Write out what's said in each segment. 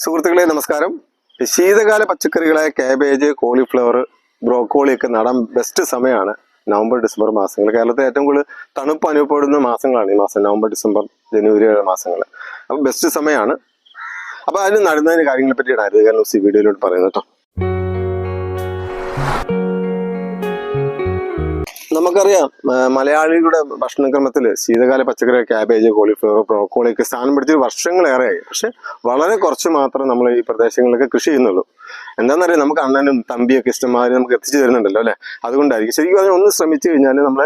സുഹൃത്തുക്കളെ നമസ്കാരം. ശീതകാല പച്ചക്കറികളായ കാബേജ് കോളിഫ്ലവർ ബ്രോക്കോളി ഒക്കെ നടാൻ ബെസ്റ്റ് സമയമാണ് നവംബർ ഡിസംബർ മാസങ്ങൾ കേരളത്തിൽ ഏറ്റവും കൂടുതൽ തണുപ്പ് അനുഭവപ്പെടുന്ന മാസങ്ങളാണ് ഈ മാസം നവംബർ ഡിസംബർ ജനുവരി മാസങ്ങൾ അപ്പോൾ ബെസ്റ്റ് സമയമാണ് അപ്പോൾ അതിന് നടുന്നതിന് കാര്യങ്ങളെ ഹരിതകാല ന്യൂസ് ഈ വീഡിയോയിലോട്ട് പറയുന്നത് കേട്ടോ. നമുക്കറിയാം മലയാളികളുടെ ഭക്ഷണക്രമത്തിൽ ശീതകാല പച്ചക്കറി ക്യാബേജ് കോളിഫ്ലവർ ബ്രോക്കോളിയൊക്കെ സ്ഥാനം പിടിച്ച് വർഷങ്ങളേറെയായി. പക്ഷെ വളരെ കുറച്ച് മാത്രം നമ്മൾ ഈ പ്രദേശങ്ങളിലൊക്കെ കൃഷി ചെയ്യുന്നുള്ളൂ. എന്താണെന്നറിയാം നമുക്ക് അണ്ണനും തമ്പിയൊക്കെ ഇഷ്ടമാതിരി നമുക്ക് എത്തിച്ചു തരുന്നുണ്ടല്ലോ അല്ലേ? അതുകൊണ്ടായിരിക്കും. ശരിക്കും പറഞ്ഞാൽ ഒന്ന് ശ്രമിച്ചു കഴിഞ്ഞാൽ നമ്മൾ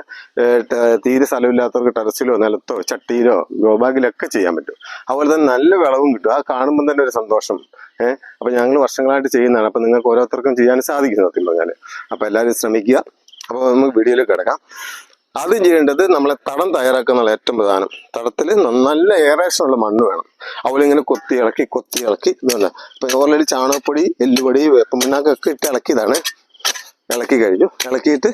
തീരെ സ്ഥലമില്ലാത്തവർക്ക് ടെറസിലോ നിലത്തോ ചട്ടിയിലോ ഗോബാഗിലൊക്കെ ചെയ്യാൻ പറ്റും. അതുപോലെ തന്നെ നല്ല വിളവും കിട്ടും. ആ കാണുമ്പോൾ തന്നെ ഒരു സന്തോഷം. ഏഹ് അപ്പൊ ഞങ്ങൾ വർഷങ്ങളായിട്ട് ചെയ്യുന്നതാണ്. അപ്പൊ നിങ്ങൾക്ക് ഓരോരുത്തർക്കും ചെയ്യാൻ സാധിക്കും സത്യം പറഞ്ഞാൽ അപ്പൊ എല്ലാവരും ശ്രമിക്കുക. അപ്പോൾ നമുക്ക് വീഡിയോയിലേക്ക് കിടക്കാം. ആദ്യം ചെയ്യേണ്ടത് നമ്മളെ തടം തയ്യാറാക്കുക എന്നുള്ള ഏറ്റവും പ്രധാനം. തടത്തിൽ നല്ല എയറേഷൻ ഉള്ള മണ്ണ് വേണം. അതുപോലെ ഇങ്ങനെ കൊത്തി ഇളക്കി കൊത്തി ഇളക്കി ഇതാണ് ഇപ്പൊ ഓൾറെഡി ചാണകപ്പൊടി എല്ലുപൊടി വേപ്പമിണ്ണാക്കൊക്കെ ഇട്ട് ഇളക്കിയതാണ്. ഇളക്കി കഴിഞ്ഞു. ഇളക്കിയിട്ട്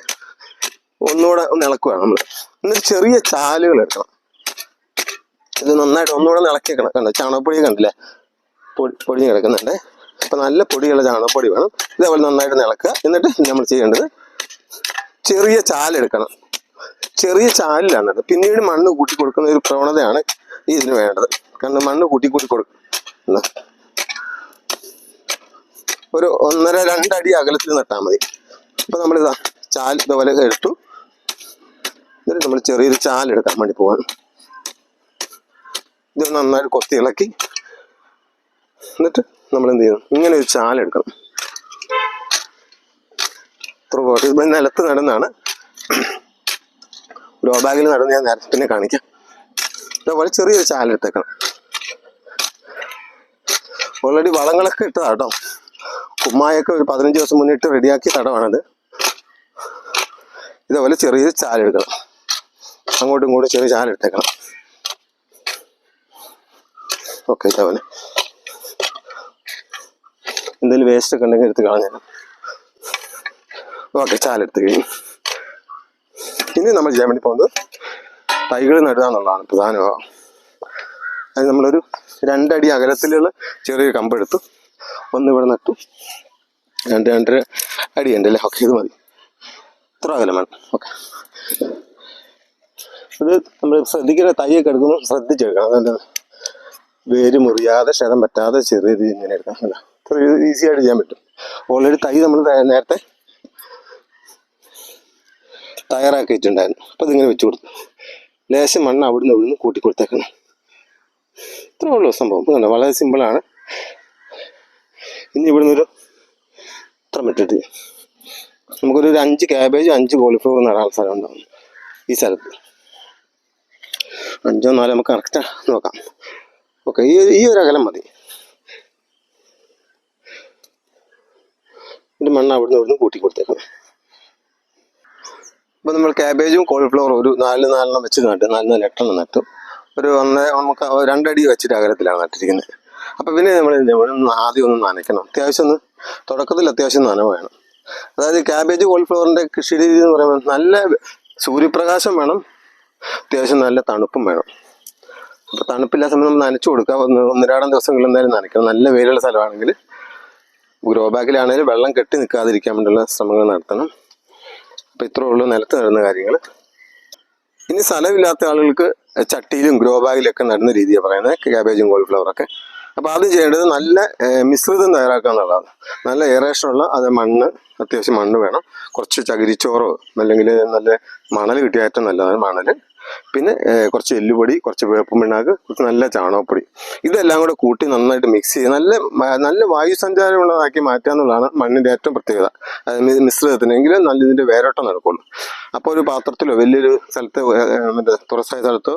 ഒന്നുകൂടെ ഒന്ന് ഇളക്കുകയാണ് നമ്മൾ എന്നിട്ട് ചെറിയ ചാലുകൾ എടുക്കണം. ഇത് നന്നായിട്ട് ഒന്നുകൂടെ ഒന്ന് ഇളക്കി വെക്കണം കണ്ടോ? ചാണകപ്പൊടി കണ്ടില്ലേ? പൊടി പൊടി കിടക്കുന്നുണ്ട്. അപ്പൊ നല്ല പൊടിയുള്ള ചാണകപ്പൊടി വേണം. ഇതേപോലെ നന്നായിട്ട് ഇളക്കുക. എന്നിട്ട് നമ്മൾ ചെയ്യേണ്ടത് ചെറിയ ചാലെടുക്കണം ചെറിയ ചാലിലാണ് പിന്നീട് മണ്ണ് കൂട്ടി കൊടുക്കുന്ന ഒരു പ്രവണതയാണ് ഇതിന് വേണ്ടത്. കാരണം മണ്ണ് കൂട്ടി കൂട്ടി കൊടുക്കും ഒരു ഒന്നര രണ്ടടി അകലത്തിൽ നട്ടാൽ മതി. അപ്പൊ ഇതാ ചാൽ ഇതുപോലെ എടുത്തു. എന്നിട്ട് നമ്മൾ ചെറിയൊരു ചാലെടുക്കാൻ വേണ്ടി പോവാണ്. ഇത് നന്നായിട്ട് കൊത്തി ഇളക്കി. എന്നിട്ട് നമ്മൾ എന്ത് ചെയ്യണം? ഇങ്ങനെ ഒരു ചാലെടുക്കണം ഇത്ര പോട്ടെ ഇത് നിലത്ത് നടന്നാണ്. ഗ്രോ ബാഗിൽ നടന്ന് ഞാൻ നേരത്തെ പിന്നെ കാണിക്കാം. ഇതേപോലെ ചെറിയൊരു ചാല എടുത്തേക്കണം. ഓൾറെഡി വളങ്ങളൊക്കെ ഇട്ടതാ കേട്ടോ. കുമ്മായൊക്കെ ഒരു പതിനഞ്ച് ദിവസം മുന്നിട്ട് റെഡിയാക്കിയ തടമാണത് ഇതേപോലെ ചെറിയൊരു ചാല എടുക്കണം. അങ്ങോട്ടും ഇങ്ങോട്ടും ചെറിയ ചാല എടുത്തേക്കണം. ഓക്കെ ഇതേപോലെ. എന്തെങ്കിലും വേസ്റ്റ് ഒക്കെ ഉണ്ടെങ്കിൽ എടുത്ത് കളഞ്ഞേക്കാം ഓക്കെ ചാലെടുത്ത് കഴിഞ്ഞു. ഇനി നമ്മൾ ചെയ്യാൻ വേണ്ടി പോകുന്നത് തൈകൾ നടുക എന്നുള്ളതാണ് പ്രധാനം അത് നമ്മളൊരു രണ്ടടി അകലത്തിലുള്ള ചെറിയൊരു കമ്പെടുത്തു ഒന്ന് ഇവിടെ നട്ടു രണ്ട് രണ്ടര അടി ഉണ്ട് അല്ലേ? ഓക്കെ ഇത് മതി. ഇത്ര അകലം വേണം. ഓക്കെ. ഇത് നമ്മൾ ശ്രദ്ധിക്കുന്ന തൈയൊക്കെ എടുക്കുമ്പോൾ ശ്രദ്ധിച്ചെടുക്കണം. അതെന്താ വേര് മുറിയാതെ ക്ഷതം പറ്റാതെ ചെറിയ രീതിയിൽ ഇങ്ങനെ എടുക്കാം അല്ല? ഈസി ആയിട്ട് ചെയ്യാൻ പറ്റും. ഓൾറെഡി തൈ നമ്മൾ നേരത്തെ തയ്യാറാക്കിയിട്ടുണ്ടായിരുന്നു. അപ്പം ഇതിങ്ങനെ വെച്ച് കൊടുത്തു. ലേശം മണ്ണ് അവിടുന്ന് ഇവിടുന്ന് കൂട്ടി കൊടുത്തേക്കണം. ഇത്രേ ഉള്ളൂ സംഭവം. വളരെ സിമ്പിളാണ് ഇനി ഇവിടുന്ന് ഒരു ഇത്ര ഇട്ടിട്ട് നമുക്കൊരു അഞ്ച് ക്യാബേജ് അഞ്ച് കോളിഫ്ലവർ നടാൻ സ്ഥലം ഉണ്ടാവും ഈ സ്ഥലത്ത്. അഞ്ചോ നാലോ നമുക്ക് കറക്റ്റ് നോക്കാം. ഓക്കെ ഈ ഈ ഒരു അകലം മതി. ഒരു മണ്ണ് അവിടുന്ന് ഇവിടുന്ന് കൂട്ടി കൊടുത്തേക്കണം. ഇപ്പൊ നമ്മൾ ക്യാബേജും കോളിഫ്ലവറും ഒരു നാല് നാലെണ്ണം വെച്ച് നട്ടു നാല് നാല് എട്ടെണ്ണം നട്ടു. ഒരു ഒന്ന് നമുക്ക് രണ്ടടി വെച്ചിട്ട് അകലത്തിലാണ് നട്ടിരിക്കുന്നത്. അപ്പൊ പിന്നെ നമ്മൾ ആദ്യം ഒന്ന് നനയ്ക്കണം. അത്യാവശ്യം ഒന്ന് തുടക്കത്തിൽ അത്യാവശ്യം നനവ് വേണം. അതായത് ക്യാബേജ് കോളിഫ്ലവറിന്റെ കൃഷി രീതി എന്ന് പറയുമ്പോൾ നല്ല സൂര്യപ്രകാശം വേണം. അത്യാവശ്യം നല്ല തണുപ്പും വേണം. അപ്പൊ തണുപ്പില്ലാത്ത സമയം നമ്മൾ നനച്ചു കൊടുക്കുക ഒന്ന് ഒന്നിരാടം ദിവസങ്ങളിൽ എന്തായാലും നനയ്ക്കണം. നല്ല വെയിലുള്ള സ്ഥലമാണെങ്കിൽ ഗ്രോ ബാഗിലാണെങ്കിലും വെള്ളം കെട്ടി നിൽക്കാതിരിക്കാൻ വേണ്ടിയുള്ള ശ്രമങ്ങൾ നടത്തണം. അപ്പൊ ഇത്രേ ഉള്ളൂ നിലത്ത് നടുന്ന കാര്യങ്ങൾ ഇനി സ്ഥലമില്ലാത്ത ആളുകൾക്ക് ചട്ടിയിലും ഗ്രോ ബാഗിലൊക്കെ നടുന്ന രീതിയാണ് പറയുന്നത്. ക്യാബേജും കോളിഫ്ലവറൊക്കെ അപ്പൊ ആദ്യം ചെയ്യേണ്ടത് നല്ല മിശ്രിതം തയ്യാറാക്കുക എന്നുള്ളതാണ്. നല്ല ഏറേഷനുള്ള അത് മണ്ണ് അത്യാവശ്യം മണ്ണ് വേണം. കുറച്ച് ചകിരിച്ചോറോ അല്ലെങ്കിൽ നല്ല മണൽ കിട്ടിയ ഏറ്റവും നല്ലതാണ് മണൽ പിന്നെ കുറച്ച് എല്ലുപൊടി കുറച്ച് വേപ്പുമിണ്ണാക്ക് കുറച്ച് നല്ല ചാണകപ്പൊടി. ഇതെല്ലാം കൂടെ കൂട്ടി നന്നായിട്ട് മിക്സ് ചെയ്ത് നല്ല നല്ല വായു സഞ്ചാരമുള്ളതാക്കി മാറ്റുക എന്നുള്ളതാണ് മണ്ണിന്റെ ഏറ്റവും പ്രത്യേകത. മിശ്രിതത്തിനെങ്കിലും നല്ല ഇതിന്റെ വേരോട്ടം നടക്കുള്ളൂ. അപ്പോൾ ഒരു പാത്രത്തിലോ വലിയൊരു സ്ഥലത്ത് മറ്റേ തുറസായ സ്ഥലത്തോ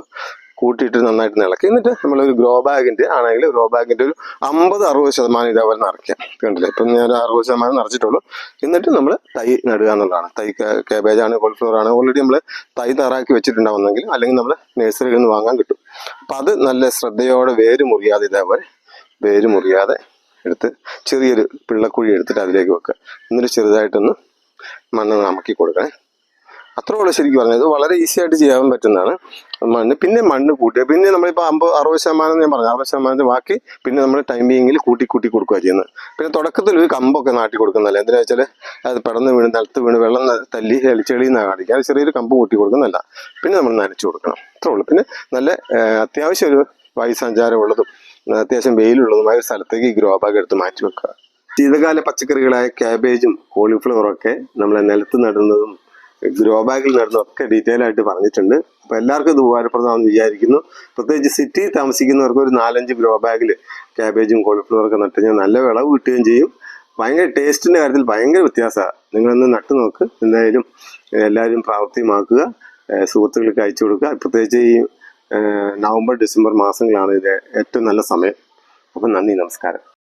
കൂട്ടിയിട്ട് നന്നായിട്ട് ഇളക്കി എന്നിട്ട് നമ്മളൊരു ഗ്രോ ബാഗിന്റെ ആണെങ്കിൽ ഗ്രോ ബാഗിന്റെ ഒരു അമ്പത് അറുപത് ശതമാനം ഇതേപോലെ നിറയ്ക്കാം കണ്ടില്ല? ഇപ്പം ഞാൻ അറുപത് ശതമാനം നിറച്ചിട്ടുള്ളൂ. എന്നിട്ട് നമ്മൾ തൈ നടുക എന്നുള്ളതാണ്. തൈ കാബേജ് ആണ് കോളിഫ്ലവർ ആണ്. ഓൾറെഡി നമ്മൾ തൈ തയ്യാറാക്കി വെച്ചിട്ടുണ്ടാവുന്നെങ്കിൽ അല്ലെങ്കിൽ നമ്മൾ നഴ്സറിയിൽ നിന്ന് വാങ്ങാൻ കിട്ടും. അപ്പം അത് നല്ല ശ്രദ്ധയോടെ വേര് മുറിയാതെ ഇതേപോലെ വേര് മുറിയാതെ എടുത്ത് ചെറിയൊരു പിള്ളക്കുഴി എടുത്തിട്ട് അതിലേക്ക് വെക്കുക. എന്നിട്ട് ചെറുതായിട്ടൊന്ന് മണ്ണ് നമുക്കി കൊടുക്കണേ. അത്രേ ഉള്ളൂ ശരിക്കും പറഞ്ഞത്. ഇത് വളരെ ഈസി ആയിട്ട് ചെയ്യാൻ പറ്റുന്നതാണ്. മണ്ണ് പിന്നെ മണ്ണ് കൂട്ടുക. പിന്നെ നമ്മളിപ്പോൾ അമ്പത് അറുപത് ശതമാനം ഞാൻ പറഞ്ഞു. അറുപത് ശതമാനത്തിന് ബാക്കി പിന്നെ നമ്മൾ ടൈമിങ്ങിൽ കൂട്ടി കൂട്ടി കൊടുക്കുക ചെയ്യുന്നത്. പിന്നെ തുടക്കത്തിൽ ഒരു കമ്പൊക്കെ നാട്ടി കൊടുക്കുന്നതല്ല? എന്തിനാ വെച്ചാൽ അത് പടന്ന് വീണ് നിലത്ത് വീണ് വെള്ളം തല്ലി ചെളിയിൽ കാണിക്കുക. അത് ചെറിയൊരു കമ്പ് കൂട്ടി കൊടുക്കുന്നതല്ല. പിന്നെ നമ്മൾ നനച്ചു കൊടുക്കണം. അത്രേ ഉള്ളൂ. പിന്നെ നല്ല അത്യാവശ്യം ഒരു വായുസഞ്ചാരമുള്ളതും അത്യാവശ്യം വെയിലുള്ളതുമായ ഒരു സ്ഥലത്തേക്ക് ഈ ഗ്രോ ബാഗ് എടുത്ത് മാറ്റി വെക്കുക. ശീതകാല പച്ചക്കറികളായ ക്യാബേജും കോളിഫ്ലവറും ഒക്കെ നമ്മൾ നിലത്ത് നടുന്നതും ഗ്രോ ബാഗിൽ നടുന്നതും ഒക്കെ ഡീറ്റെയിൽ ആയിട്ട് പറഞ്ഞിട്ടുണ്ട്. അപ്പോൾ എല്ലാവർക്കും ഇത് ഉപകാരപ്രദമാണെന്ന് വിചാരിക്കുന്നു. പ്രത്യേകിച്ച് സിറ്റി താമസിക്കുന്നവർക്ക് ഒരു നാലഞ്ച് ഗ്രോ ബാഗിൽ ക്യാബേജും കോളിഫ്ലവറും ഒക്കെ നട്ട് കഴിഞ്ഞാൽ നല്ല വിളവ് കിട്ടുകയും ചെയ്യും. ഭയങ്കര ടേസ്റ്റിന്റെ കാര്യത്തിൽ ഭയങ്കര വ്യത്യാസമാണ്. നിങ്ങളൊന്ന് നട്ടു നോക്ക്. എന്തായാലും എല്ലാവരും പ്രാവർത്തികമാക്കുക. സുഹൃത്തുക്കൾക്ക് അയച്ചു കൊടുക്കുക. പ്രത്യേകിച്ച് ഈ നവംബർ ഡിസംബർ മാസങ്ങളാണ് ഇത് ഏറ്റവും നല്ല സമയം. അപ്പം നന്ദി നമസ്കാരം.